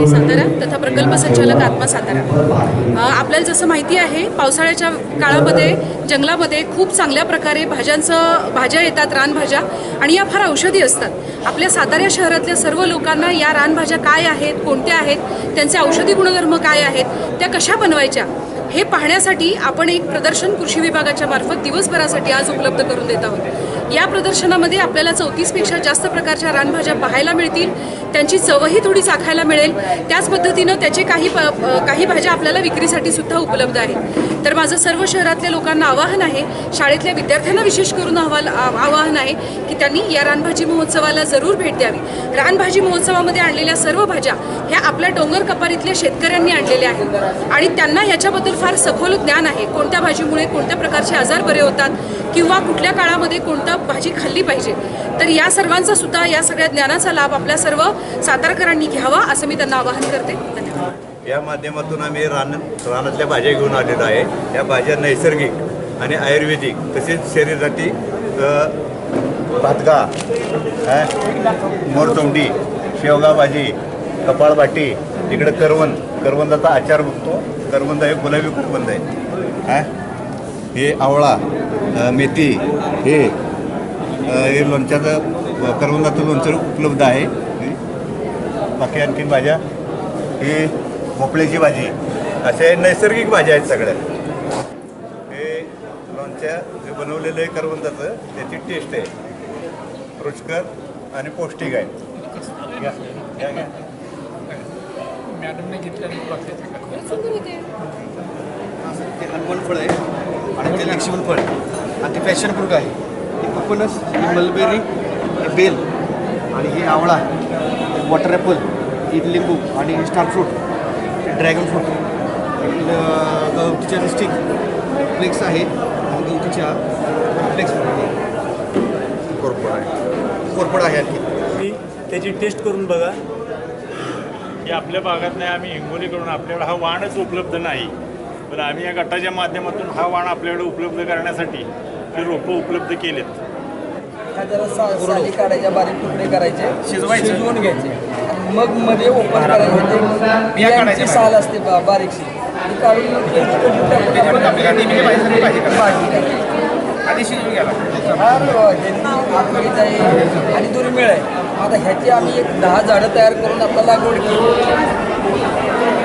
अधीक्षक अधिकारी सातारा तथा प्रकल्प संचालक आत्मा सातारा. आपल्याला जसं माहिती आहे पावसाळ्याच्या काळामध्ये जंगलामध्ये खूप चांगल्या प्रकारे भाज्यांचं भाज्या येतात रानभाज्या आणि या फार औषधी असतात. आपल्या सातारा शहरातल्या सर्व लोकांना या रानभाज्या काय आहेत कोणत्या आहेत त्यांचे औषधी गुणधर्म काय आहेत त्या कशा बनवायच्या हे पाहण्यासाठी आपण एक प्रदर्शन कृषी विभागाच्या मार्फत दिवसभरासाठी आज उपलब्ध करून देत आहोत. या प्रदर्शनामध्ये आपल्याला चौतीसपेक्षा जास्त प्रकारच्या रानभाज्या पाहायला मिळतील. त्यांची चवही थोडी चाखायला मिळेल. त्याच पद्धतीनं त्याचे काही प काही भाज्या आपल्याला विक्रीसाठी सुद्धा उपलब्ध आहेत. तर माझं सर्व शहरातल्या लोकांना आवाहन आहे शाळेतल्या विद्यार्थ्यांना विशेष करून आव्हान आवाहन आहे की त्यांनी या रानभाजी महोत्सवाला जरूर भेट द्यावी. रानभाजी महोत्सवामध्ये आणलेल्या सर्व भाज्या ह्या आपल्या डोंगर कपारीतल्या शेतकऱ्यांनी आणलेल्या आहेत. आणि त्यांना याच्याबद्दल फार सखोल ज्ञान आहे कोणत्या भाजीमुळे कोणत्या प्रकारचे आजार बरे होतात किंवा कुठल्या काळामध्ये कोणतं भाजी खाल्ली पाहिजे. तर या सर्वांचा सुद्धा या सगळ्या ज्ञानाचा लाभ आपल्या सर्व सातारकरांनी घ्यावा असं मी त्यांना आवाहन करते. धन्यवाद या माध्यमातून आम्ही रान रानातल्या भाज्या घेऊन आलेलो आहे. या भाज्या नैसर्गिक आणि आयुर्वेदिक तसेच शरीरासाठी भातगा मोरतोंडी शेवगा भाजी कपाळबाटी इकडं करवंद करवंदाचा आचार बघतो. करवंद आहे गुलाबी करवंद आहे. हे आवळा मेथी हे हे लोणच्याचं करवंदाचं लोणचं उपलब्ध आहे. बाकी आणखीन भाज्या ही भोपळ्याची भाजी. असे नैसर्गिक भाज्या आहेत सगळ्या. हे लोणच्या जे बनवलेलं आहे करवंदाचं त्याची टेस्ट आहे. रुचकर आणि पौष्टिक आहे. मॅडमने अनवन फळ आहे आणि ते लक्ष्मण फळ. आणि ते पॅशन फ्रूट आहे. हे कोकोनस ही मलबेरी हे बेल आणि हे आवळा. हे वॉटर ॲपल ही लिंबू आणि स्टार फ्रूट ड्रॅगन फ्रूट गवतीच्या स्टिक फ्लेक्स आहे. आणि गवतीच्या फ्लेक्स कोरपड आहे कोरपड आहे आणखी. तुम्ही त्याची टेस्ट करून बघा. की आपल्या भागात नाही आम्ही हिंगोलीकडून आपल्याकडे हा वाणच उपलब्ध नाही. पण आम्ही या गटाच्या माध्यमातून हा वाण आपल्याकडे उपलब्ध करण्यासाठी हे रोपं उपलब्ध केलेत. जरा सा साली काढायच्या बारीक तुकडे करायचे शिजवायचे. शिजवून घ्यायचे. आणि मग मध्ये ओपन करायचे. ते बियांची साल असते बा- बारीकशी. ती काढून मग ते टाकून त्याच्यामध्ये आपल्याला नेहमी भाजीसाठी भाजी करायची. भाजी करायची. आधी शिजवून घ्यायला. फार हेल्दी आरोग्याच आहे आणि दुर्मिळ आहे. आता ह्याची आम्ही एक दहा झाडं तयार करून आता लागवड केली.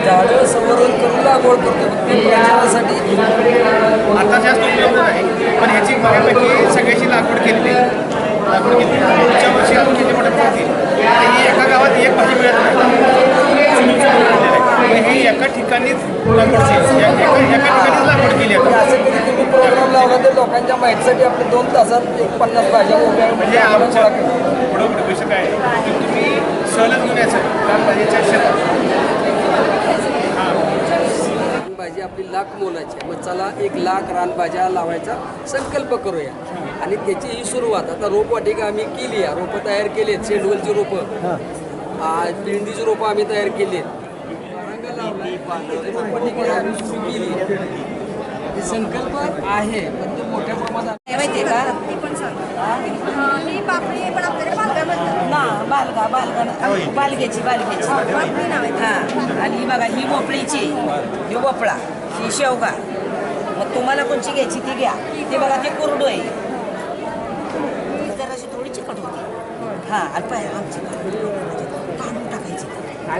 झाडं संवर्धन करून लागवड करतो. ते प्रचारासाठी आता जास्त उपलब्ध नाही पण ह्याची बऱ्यापैकी सगळ्याची लागवड केली लागवड केली पुढच्या वर्षी अजून किती मोठ्या होती आता ही एका गावात एक भाजी मिळत नाही. ही एका ठिकाणीच लागवड केली. एका ठिकाणीच लागवड केली आणि तुम्ही प्रोग्राम लावला तर लोकांच्या माहितीसाठी आपले दोन तासात एक पन्नास भाज्या उभ्या म्हणजे आमच्या पुढं पुढं कसं काय की तुम्ही सहलच घेऊन यायचं. रानभाजीच्या शेतात रानभाजी आपली लाख मोलाची. मग चला एक लाख रानभाज्या लावायचा संकल्प करूया. आणि त्याची ही सुरुवात. आता रोपवाटिका आम्ही केली आहे. रोपं तयार केली आहेत शेंडवलची रोपं. भेंडीची रोपं आम्ही तयार केली आहेत रोपवाटिका आम्ही सुरू केली आहे. हे संकल्प आहे पण ते मोठ्या प्रमाणात का? ही? पापडी पण आपल्याकडे पालघरमध्ये ना बालगा बालगा पापडी नाव आहे हा. आणि ही बघा ही भोपळीची. ही भोपळा. ही शेवगा मग तुम्हाला कोणची घ्यायची ती घ्या. ते बघा ते कोरडू आहे. ही जराशी थोडी चिकट होती. हा आणि पाय आमची काढून टाकायची.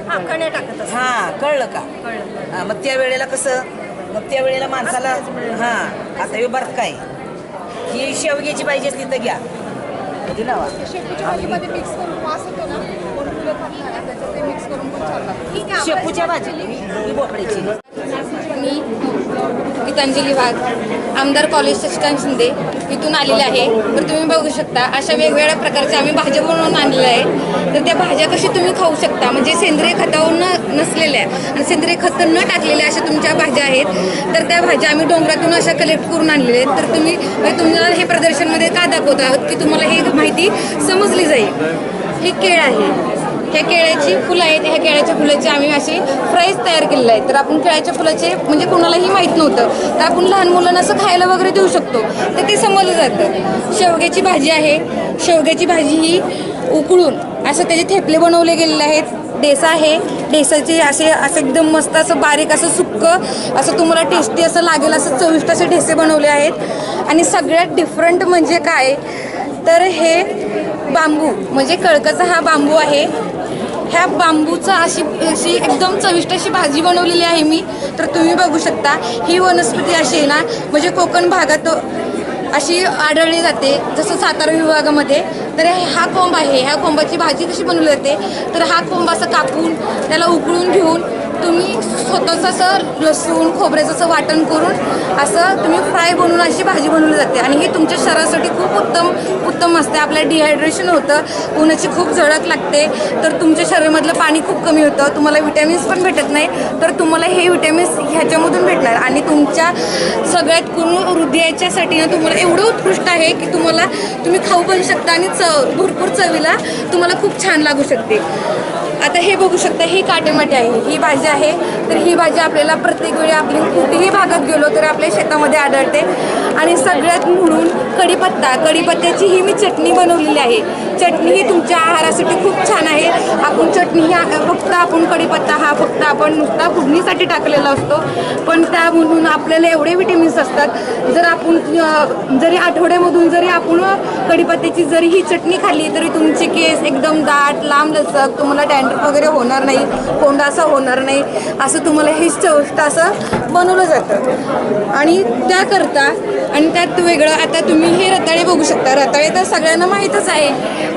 हा कण्या टाकत. हा कळलं का? हा मग त्या वेळेला कसं? मग त्या वेळेला माणसाला हा आता हे बरं काय? ही शेवग्याची पाहिजे असली तर घ्या. आहे शेपूच्या भाजी ही भोपळ्याची. मी गीतांजली वाघ आमदार कॉलेज सचिकांत शिंदे इथून आलेले आहे. तर तुम्ही बघू शकता अशा वेगवेगळ्या प्रकारच्या आम्ही भाज्या बनवून आणलेल्या आहे. तर त्या भाज्या कशी तुम्ही खाऊ शकता? म्हणजे सेंद्रिय खतावर न नसलेल्या आणि सेंद्रिय खत न टाकलेल्या अशा तुमच्या भाज्या आहेत. तर त्या भाज्या आम्ही डोंगरातून अशा कलेक्ट करून आणलेल्या आहेत. तर तुम्ही म्हणजे तुम्हाला हे प्रदर्शनमध्ये का दाखवत आहोत? की तुम्हाला ही माहिती समजली जाईल. हे केळ आहे. ह्या केळ्याची फुलं आहेत ह्या केळ्याच्या फुलाचे आम्ही असे फ्राईज तयार केलेले आहेत. तर आपण केळ्याच्या फुलाचे म्हणजे कोणालाही माहीत नव्हतं. तर आपण लहान मुलांना असं खायला वगैरे देऊ शकतो. तर ते समजलं जातं. शेवग्याची भाजी आहे. शेवग्याची भाजी ही उकळून असं त्याचे थेपले बनवले गेलेले आहेत. डेसा आहे. डेसाचे असे असं एकदम मस्त असं बारीक असं सुक्कं असं तुम्हाला टेस्टी असं लागेल असं चविष्ट असे ढेसे बनवले आहेत. आणि सगळ्यात डिफरंट म्हणजे काय? तर हे बांबू म्हणजे कळकचा हा बांबू आहे. ह्या बांबूचा अशी अशी एकदम चविष्ट अशी भाजी बनवलेली आहे मी. तर तुम्ही बघू शकता ही वनस्पती अशी आहे ना म्हणजे कोकण भागात अशी आढळली जाते जसं सातारा विभागामध्ये. तर हा कोंब आहे ह्या कोंबाची भाजी कशी बनवली जाते? तर हा कोंब असं कापून त्याला उकळून घेऊन तुम्ही स्वतःचं असं लसूण खोबऱ्याचं असं वाटण करून असं तुम्ही फ्राय बनवून अशी भाजी बनवली जाते. आणि हे तुमच्या शरीरासाठी खूप उत्तम उत्तम असते. आपल्याला डिहायड्रेशन होतं. उन्हाची खूप झळक लागते. तर तुमच्या शरीरामधलं पाणी खूप कमी होतं. तुम्हाला विटॅमिन्स पण भेटत नाही. तर तुम्हाला हे विटॅमिन्स ह्याच्यामधून भेटणार. आणि तुमच्या सगळ्यात करून हृदयाच्यासाठी ना तुम्हाला एवढं उत्कृष्ट आहे की तुम्हाला तुम्ही खाऊ पण शकता आणि चव भरपूर चवीला तुम्हाला खूप छान लागू शकते. आता हे बघू शकता ही काटेमाटे आहे. ही भाजी आहे. तर ही भाजी आपल्याला प्रत्येक वेळी आपली कुठेही भागात गेलो तर आपल्या शेतामध्ये आढळते. आणि सगळ्यात म्हणून कढीपत्ता कढीपत्त्याची ही मी चटणी बनवलेली आहे. चटणी ही तुमच्या आहारासाठी खूप छान आहे. आपण चटणी ही फक्त आपण कढीपत्ता हा फक्त आपण नुसता फुडणीसाठी टाकलेला असतो. पण त्या म्हणून आपल्याला एवढे विटॅमिन्स असतात. जर आपण जरी आठवड्यामधून जरी आपण कढीपत्त्याची जरी ही चटणी खाल्ली तरी तुमचे केस एकदम दाट लांब लचक तुम्हाला डॅन्ड्रफ वगैरे होणार नाही कोंडा असा होणार नाही. असं तुम्हाला हे चविष्ट असं बनवलं जातं. आणि त्याकरता आणि त्यात वेगळं आता तुम्ही हे रताळे बघू शकता. रताळे तर सगळ्यांना माहीतच आहे.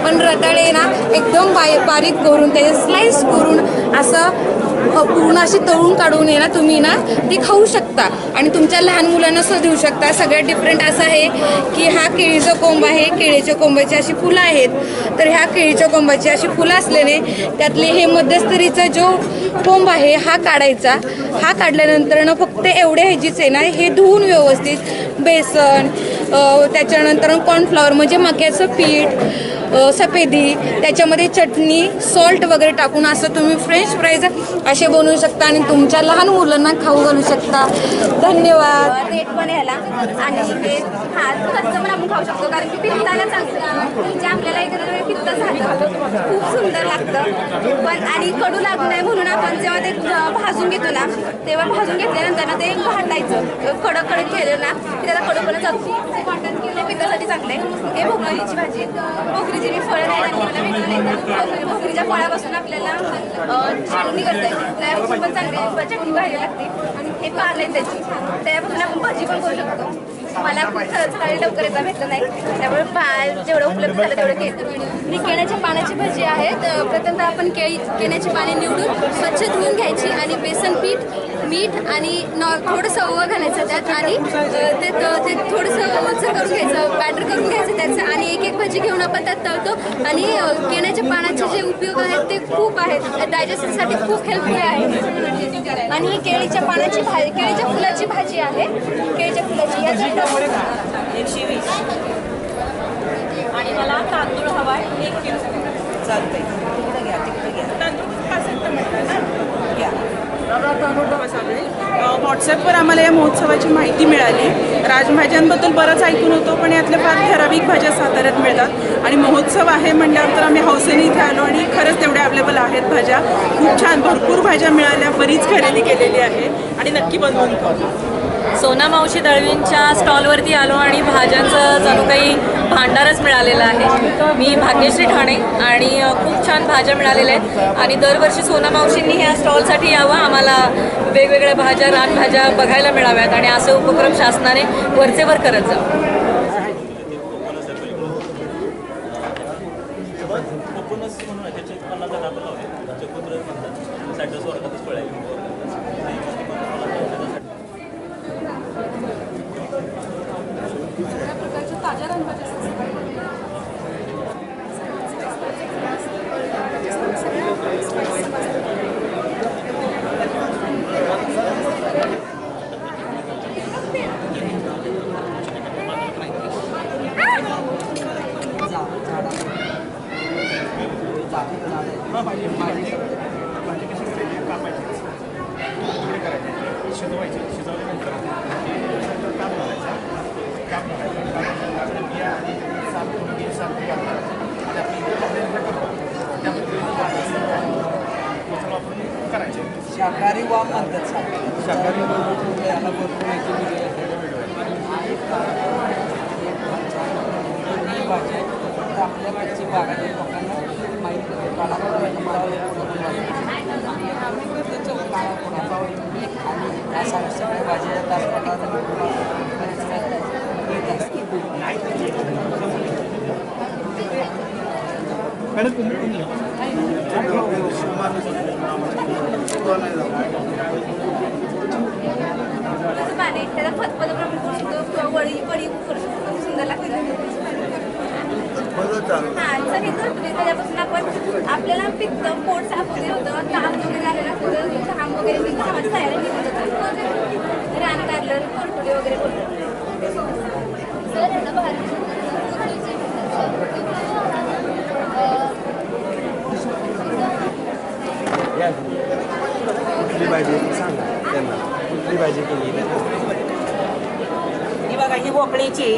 पण रताळे ना एकदम बाय बारीक करून त्याचे स्लाइस करून असं पूर्ण अशी तळून काढून आहे ना तुम्ही ना ती खाऊ शकता. आणि तुमच्या लहान मुलांना सुद्धा देऊ शकता. सगळ्यात डिफरंट असं आहे की हा केळीचा कोंब आहे केळीच्या कोंबाची अशी फुलं आहेत. तर ह्या केळीच्या कोंबाची अशी फुलं असल्याने त्यातले हे मध्यस्तरीचा जो कोंब आहे हा काढायचा. हा काढल्यानंतर ना फक्त एवढे ह्याचीच आहे ना हे धुवून व्यवस्थित बेसन त्याच्यानंतर कॉर्नफ्लॉवर म्हणजे मक्याचं पीठ सफेदी त्याच्यामध्ये चटणी सॉल्ट वगैरे टाकून असं तुम्ही फ्रेंच फ्राईज असे बनवू शकता आणि तुमच्या लहान मुलांना खाऊ घालू शकता. धन्यवाद. रेट पण याला आणि हे हा पण आपण खाऊ शकतो. कारण की पित्ताला चांगलं जे म्हणजे आपल्याला एखाद्या वेळी पित्त झालं. खूप सुंदर लागतं. पण आणि कडू लागू नये म्हणून आपण जेव्हा ते भाजून घेतो ना तेव्हा भाजून घेतल्यानंतर ना ते भांडायचं. कडक कडक केलं ना त्याला कडकपणा जातो वाटण केलं पित्तासाठी चांगलं आहे. हे भोगळीची भाजी जी मी फळं नाही मला वेगळं भोकरीच्या फळापासून आपल्याला चटणी करता येते त्यापासून पण चांगली चटणी व्हायला लागते. आणि हे पाले आहे त्याची. त्यापासून आपण भाजी पण करू शकतो. मला खूप सकाळी लवकर येता भेटलं नाही. त्यामुळे पा जेवढं उपलब्ध झालं तेवढं केलं. मी केण्याच्या पानाची भाजी आहे तर प्रथमतः आपण केळी केण्याची पाने निवडून स्वच्छ धुवून घ्यायची आणि बेसन पीठ मीठ आणि नॉ थोडंसं ओवा घालायचं त्यात. आणि ते थोडंसं करून घ्यायचं. बॅटर करून घ्यायचं त्याचं भाजी घेऊन आपण त्यात तळतो. आणि केण्याच्या पानाचे जे उपयोग आहेत ते खूप आहेत. डायजेशनसाठी खूप हेल्पफुल आहे. आणि ही केळीच्या पानाची भाजी केळीच्या फुलाची भाजी आहे. केळीच्या फुलाची. याच्यात एकशे वीस. आणि मला तांदूळ हवाय. एक किलो. चालतंय. तिकडे घ्या तिकडे घ्या. घ्या. व्हॉट्सॲपवर आम्हाला या महोत्सवाची माहिती मिळाली. राजभाज्यांबद्दल बरंच ऐकून होतो पण यातल्या फार ठराविक भाज्या साताऱ्यात मिळतात. आणि महोत्सव आहे म्हणल्यावर तर आम्ही हौसेने इथे आलो आणि खरंच तेवढ्या अवेलेबल आहेत भाज्या. खूप छान भरपूर भाज्या मिळाल्या बरीच खरेदी केलेली आहे. आणि नक्की बनवून खाऊ सोना मावशी दळवींच्या स्टॉलवरती आलो आणि भाज्यांचं जणू काही भांडारच मिळालेलं आहे. मी भाग्यश्री ठाणे आणि खूप छान भाज्या मिळालेल्या आहेत. आणि दरवर्षी सोना मावशींनी ह्या स्टॉलसाठी यावं. आम्हाला वेगवेगळ्या भाज्या रानभाज्या बघायला मिळाव्यात आणि असे उपक्रम शासनाने वरचेवर करत जावं कोकणच म्हणून आहे, त्याचे उत्पन्नाचा दाखल लावले त्याचे कुत्रे म्हणतात साईडला स्वर्गातच फळ आहे ताज्या रानभाज्या शिजवायचे शिजवल्यानंतर काप घालायचा काप घालायचा काप घातल्यानंतर बिया आणि साल करून बिया साल करून घालतात आणि आपली इकडे पाण्यानंतर करतो त्यामध्ये करायचे शाकाहारी वाम म्हणतात शाकाहारी याला म्हणजे भरपूर माहिती मिळेल ही भाजी आहे. फक्त आपल्या कच्ची बागायती लोकांना माहीत नाही काळा आणि या सगळ्या सगळ्या भाज्या त्याच तसं तुम्ही त्याला फतफद पण करू शकतो किंवा वडी करू शकतो खूप सुंदर लागते हां सगळी करतो त्याच्यापासून आपण आपल्याला पित्त पोट साफ वगैरे होतं ताप वगैरे आलेला असतो घाम वगैरे निघून निघून रान वगैरे कुठली सांगा त्यांना. कुठली केली ही बघा ही भोपळीची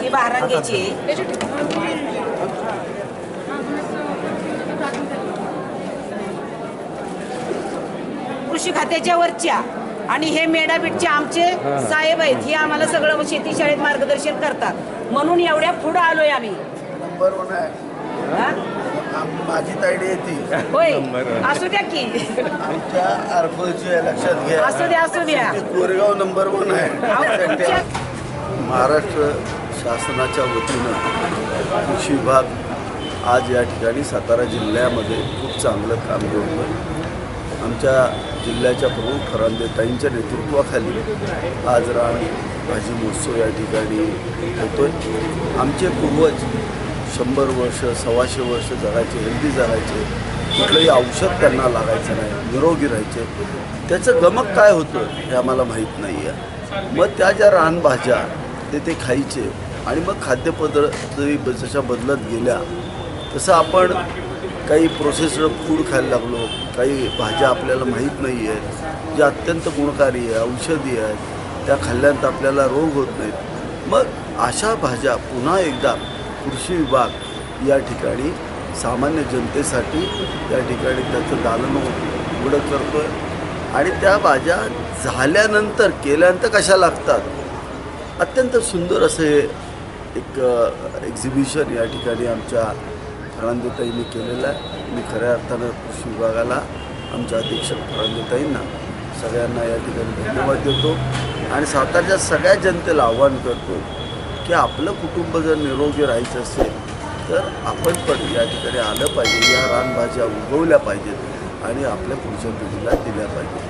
ही बारांग्याची कृषी खात्याच्या वरच्या. आणि हे मेडाबीटचे आमचे साहेब आहेत. हे आम्हाला सगळं शेती शाळेत मार्गदर्शन करतात. म्हणून एवढ्या पुढं आलोय आम्ही. माझी तायडी येते. होय. असू द्या की. आमच्या आरफळची लक्षात घ्या. असू द्या असू द्या. ते कोरेगाव नंबर वन आहे. तुमच्या- महाराष्ट्र शासनाच्या वतीनं कृषी विभाग आज या ठिकाणी सातारा जिल्ह्यामध्ये खूप चांगलं काम करतो आमच्या जिल्ह्याच्या प्रमुख फरांदेताईंच्या नेतृत्वाखाली आज रान भाजी महोत्सव या ठिकाणी होतोय. आमचे पूर्वज शंभर वर्ष सव्वाशे वर्ष जगायचे हेल्दी जगायचे. कुठलंही औषध त्यांना लागायचं नाही निरोगी राहायचे. त्याचं गमक काय होतं हे आम्हाला माहीत नाही आहे मग त्या ज्या रानभाज्या ते ते खायचे आणि मग खाद्यपदार्थ जशा बदलत गेल्या तसं आपण काही प्रोसेस्ड फूड खायला लागलो. काही भाज्या आपल्याला माहीत नाही आहेत ज्या अत्यंत गुणकारी आहे औषधी आहेत त्या खाल्ल्यानंतर आपल्याला रोग होत नाहीत. मग अशा भाज्या पुन्हा एकदा कृषी विभाग या ठिकाणी सामान्य जनतेसाठी त्या ठिकाणी त्याचं दालन उघडं करतो आहे आणि त्या भाज्या झाल्यानंतर केल्यानंतर कशा लागतात? अत्यंत सुंदर असं हे एक एक्झिबिशन या ठिकाणी आमच्या फरांदेताईंनी केलेलं आहे. मी खऱ्या अर्थानं कृषी विभागाला आमच्या अधीक्षक फरांदेताईंना सगळ्यांना या ठिकाणी धन्यवाद देतो. आणि सातारच्या सगळ्या जनतेला आव्हान करतो की आपलं कुटुंब जर निरोगी राहायचं असेल तर आपण पण या ठिकाणी आलं पाहिजे या रानभाज्या उगवल्या पाहिजेत आणि आपल्या पुढच्या पिढीला दिल्या पाहिजेत.